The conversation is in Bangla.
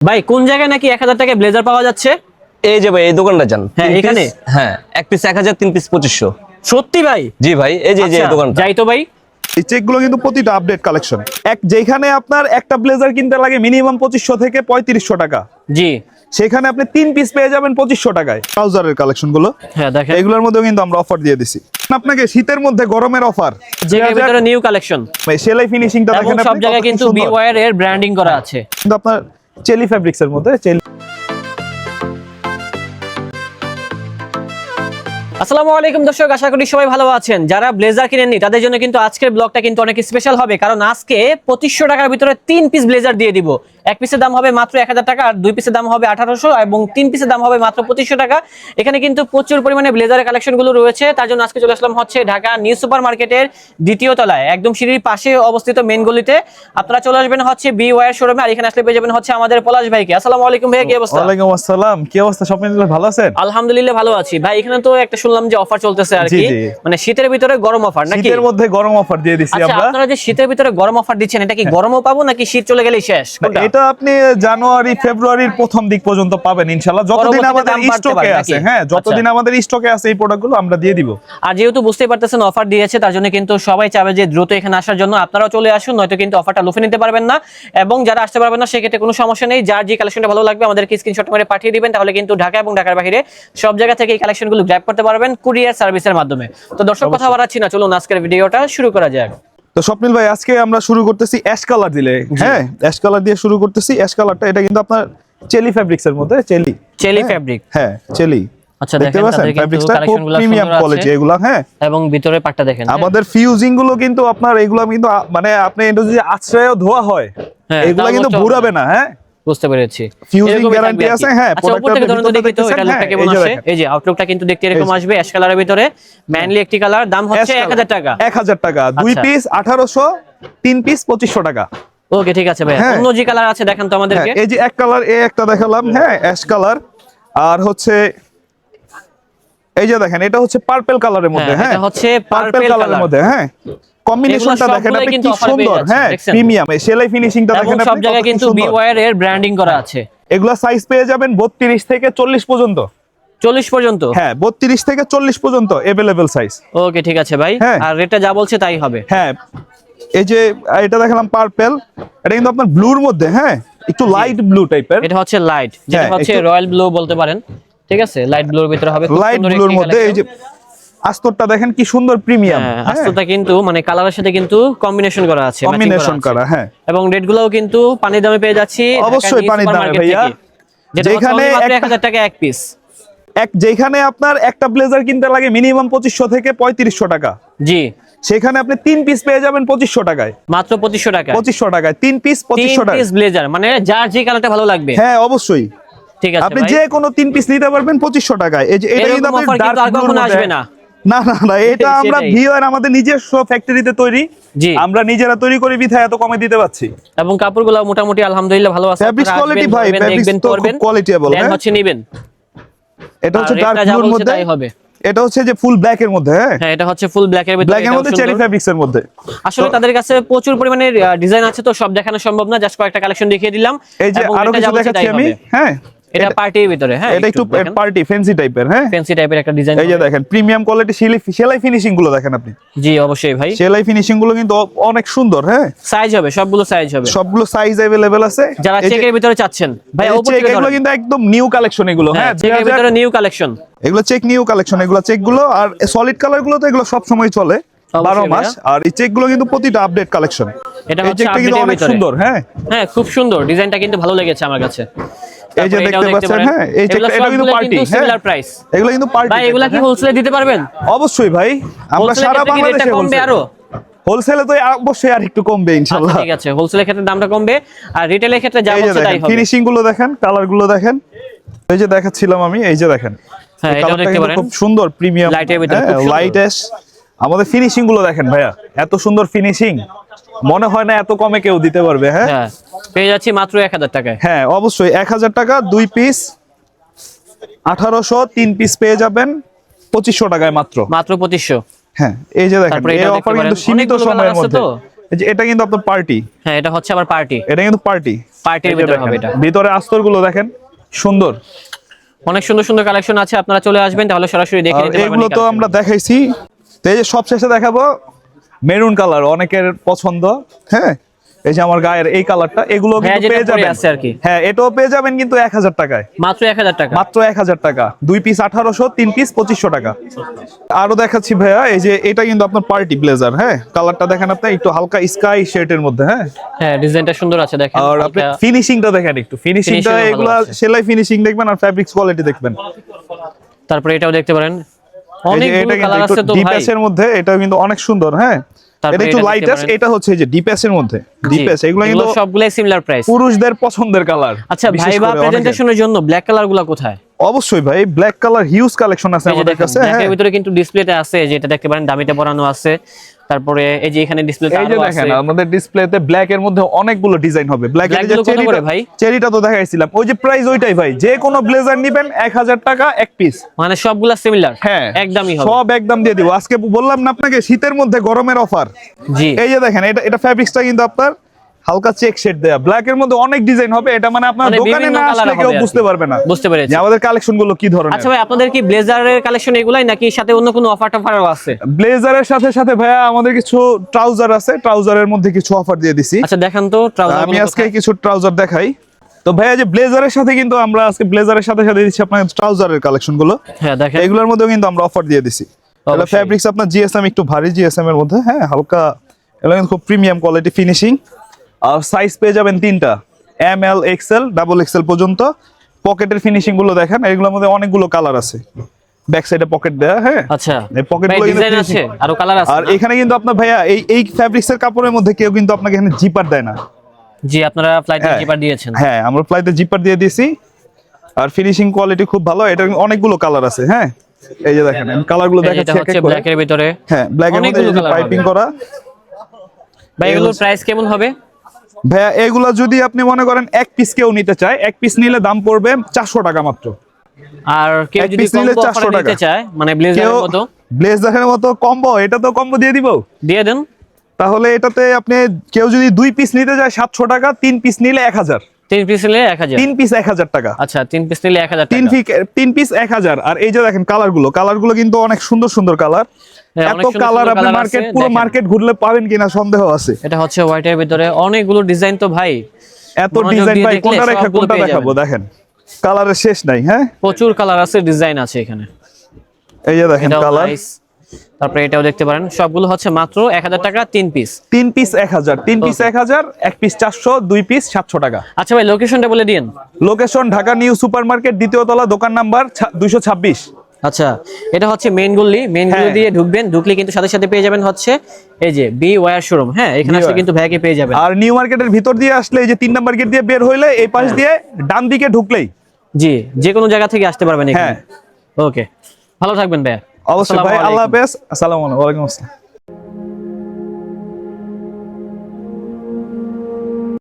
ভাই কোন জায়গায় নাকি এক হাজার টাকায় ব্লেজার পাওয়া যাচ্ছে? এই যে ভাই এই দোকানটা যান। হ্যাঁ, এখানে? হ্যাঁ এক পিস এক হাজার তিন পিস পঁচিশশো। সত্যি ভাই? জি ভাই এই যে এই যে আচ্ছা, যাই তো ভাই। এই চেকগুলো কিন্তু প্রতিটা আপডেট কালেকশন এক যেখানে আপনার একটা ব্লেজার কিনতে লাগে মিনিমাম পঁচিশশো থেকে পঁয়ত্রিশশো টাকা। জি। সেখানে আপনি তিন পিস পেয়ে যাবেন পঁচিশশো টাকায় ট্রাউজারের কালেকশনগুলো হ্যাঁ দেখেন। এগুলোর মধ্যেও কিন্তু আমরা অফার দিয়ে দিছি। আপনাকে শীতের মধ্যে গরমের অফার ভিতরে নিউ কালেকশন সেলাই ফিনিশিংটা এবং দেখেন সব জায়গায় কিন্তু বি সুন্দর। এর ব্র্যান্ডিং করা আছে। কিন্তু আপনার চেলি ফ্যাব্রিক্স এর মধ্যে, চেলি আসসালামু আলাইকুম দর্শক, আশা করি সবাই ভালো আছেন। যারা ব্লেজার কিনেননি, তাদের জন্য কিন্তু আজকের ব্লগটা কিন্তু অনেক স্পেশাল হবে। কারণ আজকে পঁচিশশো টাকার ভিতরে তিন পিস ব্লেজার দিয়ে দিব। এক পিসের দাম হবে মাত্র এক হাজার টাকা আর দুই পিসের দাম হবে আঠারোশো এবং তিন পিসের দাম হবে মাত্র পঁচিশশো টাকা। এখানে কিন্তু প্রচুর পরিমাণে ব্লেজারের কালেকশনগুলো রয়েছে। তার জন্য আজকে চলে আসলাম হচ্ছে ঢাকা নিউ সুপার মার্কেটের দ্বিতীয় তলায় একদম সিঁড়ির পাশে অবস্থিত মেন গলিতে। আপনারা চলে আসবেন হচ্ছে বি ওয়ার শোরুমে আর এখানে আসলে পেয়ে যাবেন হচ্ছে আমাদের পলাশ ভাইকে। আসসালামু আলাইকুম ভাইয়া কি অবস্থা? ওয়ালাইকুম আসসালাম কি অবস্থা? স্বপ্ন ভালো আছেন? আলহামদুলিল্লাহ ভালো আছি। ভাই এখানে তো একটা শুনলাম যে অফার চলতেছে আর কি। মানে শীতের ভিতরে গরম অফার নাকি? শীতের মধ্যে গরম অফার দিয়ে দিছি আচ্ছা আমরা। আপনারা যে শীতের ভিতরে গরম অফার দিচ্ছেন এটা কি গরমও পাবো নাকি শীত চলে গেলেই শেষ? এটা আপনি জানুয়ারি ফেব্রুয়ারির প্রথম দিক পর্যন্ত পাবেন ইনশাআল্লাহ। যতদিন আমাদের স্টকে আছে হ্যাঁ যতদিন আচ্ছা। আমাদের স্টকে আছে এই প্রোডাক্টগুলো আমরা দিয়ে দিব। আর যেহেতু বুঝতেই পারতেছেন অফার দিয়েছে তার জন্য কিন্তু সবাই চাবে যে দ্রুত এখানে আসার জন্য আপনারাও চলে আসুন নয়তো কিন্তু অফারটা লুফে নিতে পারবেন না। এবং যারা আসতে পারবেন না সেক্ষেত্রে কোনো সমস্যা নেই। যার যে কালেকশনটা ভালো লাগবে আমাদেরকে স্ক্রিনশট করে পাঠিয়ে দিবেন তাহলে কিন্তু ঢাকা এবং ঢাকার বাইরে সব জায়গা থেকে এই কালেকশনগুলো গ্র্যাব করতে পারবেন কুরিয়ার সার্ভিসের মাধ্যমে। তো দর্শক কথা বাড়াচ্ছি না চলুন আজকের ভিডিওটা শুরু করা যাক। তো স্বপ্নিল ভাই আজকে আমরা শুরু করতেছি অ্যাশ কালার দিলে। হ্যাঁ অ্যাশ কালার দিয়ে শুরু করতেছি। অ্যাশ কালারটা এটা কিন্তু আপনার চেলি ফ্যাব্রিক্স এর মধ্যে চেলি চেলি ফেব্রিক হ্যাঁ চেলি আচ্ছা দেখতে দেখেন ফ্যাব্রিক্সটা খুব প্রিমিয়াম কোয়ালিটি এগুলো হ্যাঁ। এবং ভিতরে পাটটা দেখেন হ্যাঁ? আমাদের ফিউজিংগুলো কিন্তু আপনার এগুলো কিন্তু মানে আপনি এটা যদি আশ্রয়ও ধোয়া হয় হ্যাঁ, এগুলো কিন্তু ভুরাবে ঘুরাবে না হ্যাঁ। বুঝতে পেরেছি। আর কি। আছে, হ্যাঁ, আচ্ছা তো এটা লুকটা হ্যাঁ, কেমন এই যে আসে এই যে আউটলুকটা কিন্তু দেখতে এরকম আসবে অ্যাশ কালারের ভিতরে ম্যানলি একটি কালার দাম হচ্ছে 1000 টাকা। এক হাজার টাকা দুই আচ্ছা। পিস আঠারোশো তিন পিস পঁচিশশো টাকা। ওকে ঠিক আছে ভাই হ্যাঁ। অন্য যে কালার আছে দেখেন তো হ্যাঁ আমাদেরকে এই যে এক কালার এ একটা দেখালাম হ্যাঁ অ্যাশ কালার আর হচ্ছে এই যে দেখেন এটা হচ্ছে পার্পল কালারের মধ্যে হ্যাঁ, হ্যাঁ। এটা হচ্ছে পার্পল কালারের মধ্যে হ্যাঁ। কম্বিনেশনটা দেখেন আপনি কি সুন্দর। হ্যাঁ প্রিমিয়াম সেলাই ফিনিশিংটা দেখেন সব জায়গায় কিন্তু বি সুন্দর। এর ব্র্যান্ডিং করা আছে। এগুলা সাইজ পেয়ে যাবেন বত্রিশ থেকে চল্লিশ পর্যন্ত। 40 পর্যন্ত? হ্যাঁ বত্রিশ থেকে চল্লিশ পর্যন্ত এভেলেবেল সাইজ ওকে ঠিক আছে ভাই। হ্যাঁ। আর রেটটা যা বলছে তাই হবে। হ্যাঁ এই যে এটা দেখালাম পার্পল এটা কিন্তু আপনার ব্লুর মধ্যে হ্যাঁ? একটু লাইট ব্লু টাইপের এটা হচ্ছে লাইট যেটা হ্যাঁ, হচ্ছে রয়্যাল ব্লু বলতে পারেন। ঠিক আছে? লাইট ব্লুর ভিতরে হবে। লাইট ব্লুর মধ্যে এই যে। আস্তরটা দেখেন কি সুন্দর প্রিমিয়াম। হ্যাঁ আস্তটা কিন্তু মানে কালারের সাথে কিন্তু কম্বিনেশন করা আছে কম্বিনেশন করা হ্যাঁ। এবং রেট গুলোও কিন্তু পানির দামে পেয়ে যাচ্ছি অবশ্যই পানির দামে ভাইয়া। যেখানে যেখানে এক একটা- হাজার টাকা এক পিস এক যেখানে আপনার একটা ব্লেজার কিনতে লাগে মিনিমাম পঁচিশশো থেকে পঁয়ত্রিশশো টাকা। জি। সেখানে আপনি তিন পিস পেয়ে যাবেন পঁচিশশো টাকায়। মাত্র পঁচিশশো টাকা পঁচিশশো টাকায়। তিন পিস পঁচিশশো টাকা পিস ব্লেজার মানে যার যে কালারটা ভালো লাগবে। হ্যাঁ অবশ্যই। ঠিক আছে আপনি যে কোনো তিন পিস নিতে পারবেন পঁচিশশো টাকায়। এই যে এটা কিন্তু আসবে না। না না না এটা আমরা। ভিওর আমাদের নিজস্ব ফ্যাক্টরিতে তৈরি। জি। আমরা নিজেরা তৈরি করে বিধায় এত কমে দিতে পারছি। এবং কাপড়গুলো মোটামুটি আলহামদুলিল্লাহ ভালো আছে। Quality আসবেন, ভাই, qualityable, হ্যাঁ? হচ্ছে নিবেন। এটা হচ্ছে ডার্ক ব্লুর মধ্যে। হবে। এটা হচ্ছে যে ফুল ব্ল্যাক এর মধ্যে হ্যাঁ? হ্যাঁ এটা হচ্ছে ফুল ব্ল্যাক এর ভিতরে ব্ল্যাক এর মধ্যে চেরি ফ্যাব্রিক্স এর মধ্যে। আসলে তাদের কাছে প্রচুর পরিমাণে ডিজাইন আছে তো সব দেখানো সম্ভব না জাস্ট কয়েকটা কালেকশন দেখিয়ে দিলাম। এই যে আরও কিছু দেখাচ্ছি আমি হ্যাঁ? এটা পার্টির ভিতরে হ্যাঁ এটা একটু পার্টি ফ্যান্সি টাইপের হ্যাঁ ফ্যান্সি টাইপের একটা ডিজাইন এই যে দেখেন প্রিমিয়াম কোয়ালিটি সেলাই ফিনিশিং গুলো দেখেন আপনি জি অবশ্যই ভাই সেলাই ফিনিশিং গুলো কিন্তু অ- অনেক সুন্দর হ্যাঁ সাইজ হবে সবগুলো সাইজ হবে সবগুলো সাইজ अवेलेबल আছে যারা এই যে- চেকের ভিতরে চাচ্ছেন ভাই এই যে উপর check, থেকে এগুলো ধরেন। কিন্তু একদম নিউ কালেকশন এগুলো হ্যাঁ হ্যাঁ চেকের 2000 ভিতরে নিউ কালেকশন এগুলো চেক নিউ কালেকশন এগুলো চেক গুলো আর সলিড কালার গুলো তো এগুলো সব সময় চলে অবশ্যই বারো মাস ভাইয়া। আর এই চেক গুলো কিন্তু প্রতিটা আপডেট কালেকশন এটা এই হচ্ছে চেকটা কিন্তু update এর অনেক ভিতরে। সুন্দর হ্যাঁ হ্যাঁ খুব সুন্দর ডিজাইনটা কিন্তু ভালো লেগেছে আমার কাছে এই যে দেখতে পাচ্ছেন হ্যাঁ এই এটা কিন্তু পার্টি সিমিলার প্রাইস এগুলো কিন্তু পার্টি। ভাই এগুলা কি হোলসেলে দিতে পারবেন? অবশ্যই ভাই আমরা সারা বাংলাদেশে কমবে আরও? হোলসেলে তো অবশ্যই আর একটু কমবে আচ্ছা ইনশাআল্লাহ ঠিক আছে হোলসেলের ক্ষেত্রে দামটা কমবে আর রিটেলের ক্ষেত্রে যা বলছে তাই হবে। ফিনিশিংগুলো দেখেন কালারগুলো দেখেন। এই যে দেখাচ্ছিলাম আমি এই যে দেখেন। হ্যাঁ, এটাও দেখতে পারেন। খুব সুন্দর প্রিমিয়াম Light ভিতরে খুব লাইট এস আমাদের ফিনিশিংগুলো দেখেন ভাইয়া এত সুন্দর ফিনিশিং মনে হয় না এত কমে কেউ দিতে পারবে হ্যাঁ? হ্যাঁ পেয়ে যাচ্ছি মাত্র এক হাজার টাকায়। হ্যাঁ অবশ্যই এক হাজার টাকা দুই পিস আঠারোশো তিন পিস পেয়ে যাবেন পঁচিশশো টাকায় মাত্র। মাত্র পঁচিশশো। হ্যাঁ এই যে দেখেন এই এটা অফার কিন্তু সীমিত সময়ের মধ্যে। তো। এই যে এটা কিন্তু আপনার পার্টি হ্যাঁ এটা হচ্ছে পার্টি এটা কিন্তু পার্টি পার্টির ভিতরে হবে এটা। ভিতরে আস্তরগুলো দেখেন সুন্দর। অনেক সুন্দর সুন্দর কালেকশন আছে আপনারা চলে আসবেন তাহলে সরাসরি দেখে নিতে পারবেন এগুলো তো আমরা দেখাইছি। তো এই যে সব শেষে দেখাবো মেরুন কালার অনেকের পছন্দ। হ্যাঁ। এই যে আমার গায়ের এই কালারটা এগুলো হ্যাঁ, কিন্তু পেয়ে যাবেন। আছে আর কি। হ্যাঁ এটাও পেয়ে যাবেন কিন্তু এক হাজার টাকায়। মাত্র এক হাজার টাকা। মাত্র এক হাজার টাকা। দুই পিস আঠারোশো তিন পিস পঁচিশশো টাকা। আরও দেখাচ্ছি ভাইয়া এই যে এটা কিন্তু আপনার পার্টি ব্লেজার হ্যাঁ? কালারটা দেখেন আপনি একটু হালকা স্কাই শেডের মধ্যে হ্যাঁ? হ্যাঁ ডিজাইনটা সুন্দর আছে দেখেন। আর আপনি ফিনিশিংটা দেখেন একটু। ফিনিশিংটা এগুলা সেলাই ফিনিশিং দেখবেন আর ফ্যাব্রিক্স কোয়ালিটি দেখবেন। তারপরে এটাও দেখতে পারেন। এটা কালার কিন্তু আছে তো ভাই। এর মধ্যে এটা কিন্তু অনেক সুন্দর হ্যাঁ? এটা একটু লাইট আছে এটা হচ্ছে এই যে ডিপ্যাসের এর মধ্যে। ডিপ এস এগুলো কিন্তু সবগুলাই সিমিলার প্রাইস পুরুষদের পছন্দের কালার আচ্ছা ভাইবা প্রেজেন্টেশনের জন্য ব্ল্যাক কালারগুলা কোথায়? অবশ্যই ভাই ব্ল্যাক কালার হিউজ কালেকশন আছে আমাদের কাছে হ্যাঁ। ভিতরে কিন্তু ডিসপ্লেতে আছে যেটা দেখতে পারেন দামিতে পরানো আছে। তারপরে এই যে এখানে ডিসপ্লেতে এই যে দেখেন আমাদের ডিসপ্লেতে ব্ল্যাক এর মধ্যে অনেকগুলো ডিজাইন হবে। ব্ল্যাক এর যে চেরিটা ভাই? চেরিটা তো দেখাইছিলাম। ওই যে প্রাইস ওইটাই ভাই যে কোনো ব্লেজার নিবেন 1000 টাকা এক পিস মানে সবগুলা সিমিলার হ্যাঁ একদমই হবে। সব একদম দিয়ে দিব। আজকে বললাম না আপনাকে শীতের মধ্যে গরমের অফার জি। এই যে দেখেন এটা এটা ফ্যাব্রিক্সটা কিন্তু আপনার হালকা চেক শেড দেয়া। ব্ল্যাক এর মধ্যে অনেক ডিজাইন হবে এটা মানে আপনার মানে দোকানে না আসলে কেউ বুঝতে পারবে না। বুঝতে পেরেছি। যে আমাদের কালেকশনগুলো কি ধরনের? আচ্ছা ভাই আপনাদের কি ব্লেজারের কালেকশন এগুলাই নাকি সাথে অন্য কোনো অফার টফারও আছে? ব্লেজারের সাথে সাথে ভাইয়া আমাদের কিছু ট্রাউজার আছে ট্রাউজারের মধ্যে কিছু অফার দিয়ে দিছি। আচ্ছা দেখান তো ট্রাউজার আমি আজকে কিছু ট্রাউজার দেখাই। তো ভাইয়া যে ব্লেজারের সাথে কিন্তু আমরা আজকে ব্লেজারের সাথে সাথে দিচ্ছি আপনার ট্রাউজারের কালেকশনগুলো। হ্যাঁ দেখেন। এগুলোর মধ্যেও কিন্তু আমরা অফার দিয়ে দিছি। ফ্যাব্রিক্স আপনার জিএসএম একটু ভারী জিএসএম এর মধ্যে হ্যাঁ হালকা এগুলো কিন্তু খুব প্রিমিয়াম কোয়ালিটি ফিনিশিং আর সাইজ পেয়ে যাবেন তিনটা। M L XL double XL পর্যন্ত। পকেটের ফিনিশিংগুলো দেখেন এগুলোর মধ্যে অনেকগুলো কালার আছে। ব্যাক সাইডে পকেট দেয়া হ্যাঁ? আচ্ছা। এই pocket গুলো ডিজাইন আছে finishing। কালার আছে আর এখানে কিন্তু আপনার ভাইয়া এই কাপড়ের মধ্যে কেউ কিন্তু আপনাকে এখানে জিপার দেয় না। জি আপনারা ফ্লাইট হ্যাঁ। জিপার দিয়েছেন। হ্যাঁ আমরা ফ্লাইতে জিপার দিয়ে দিয়েছি। আর ফিনিশিং কোয়ালিটি খুব ভালো এটা অনেকগুলো কালার আছে হ্যাঁ? এই যে দেখেন কালারগুলো দেখাচ্ছি এক এক ব্ল্যাক এর ভিতরে। হ্যাঁ ব্ল্যাক এর মধ্যে পাইপিং করা। ভাই এগুলোর প্রাইস কেমন হবে? ভাইয়া এগুলা যদি আপনি মনে করেন এক পিস কেউ নিতে চায় এক পিস নিলে দাম পড়বে চারশো টাকা মাত্র। আর কেউ এক যদি নিলে কম্বো 400 অফারে নিতে টাকা। চায় মানে ব্লেজারের মতো? ব্লেজারের মতো কম্বো এটা তো কম্বো দিয়ে দিব। দিয়ে দেন। তাহলে এটাতে আপনি কেউ যদি দুই পিস নিতে যায় সাতশো টাকা তিন পিস নিলে এক হাজার। তিন পিস নিলে তিন পিস এক হাজার টাকা। আচ্ছা তিন পিস নিলে তিন পিস তিন পিস আর এই যে দেখেন কালারগুলো কালারগুলো কিন্তু অনেক সুন্দর সুন্দর কালার হ্যাঁ, এত কালার আপনি মার্কেট পুরো মার্কেট ঘুরলে পাবেন কিনা সন্দেহ আছে। এটা হচ্ছে ভিতরে অনেকগুলো ডিজাইন তো ভাই। এত ডিজাইন ভাই কোনটা রেখে কোনটা দেখাবো দেখেন। কালারের শেষ নাই হ্যাঁ? প্রচুর কালার আছে ডিজাইন আছে এখানে। এই যে দেখেন কালার। তারপরে এটাও দেখতে পারেন। সবগুলো হচ্ছে মাত্র এক হাজার টাকা তিন পিস তিন পিস এক হাজার তিন পিস এক হাজার এক পিস চারশো দুই পিস সাতশো টাকা। আচ্ছা ভাই লোকেশনটা বলে দিন location Dhaka new super market দ্বিতীয় তলা দোকান নাম্বার দুইশো ছাব্বিশ। আচ্ছা এটা হচ্ছে মেইন গল্লি মেইন গলি হ্যাঁ। দিয়ে ঢুকবেন ঢুকলে কিন্তু সাথে সাথে পেয়ে যাবেন হচ্ছে এই যে বি ওয়্যার শোরুম হ্যাঁ এখানে আসলে। কিন্তু ভাইকে পেয়ে যাবেন। আর নিউ মার্কেটের ভিতর দিয়ে আসলে এই যে তিন নাম্বার গেট দিয়ে বের হইলে এই পাশ দিয়ে ডান দিকে ঢুকলেই। জি যে কোনো জায়গা থেকে আসতে পারবেন এখানে। হ্যাঁ। ওকে ভালো থাকবেন ভাইয়া। অবশ্যই ভাই আল্লাহ। হাফেজ। আসসালামু আলাইকুম। ওয়ালাইকুম আসসালাম।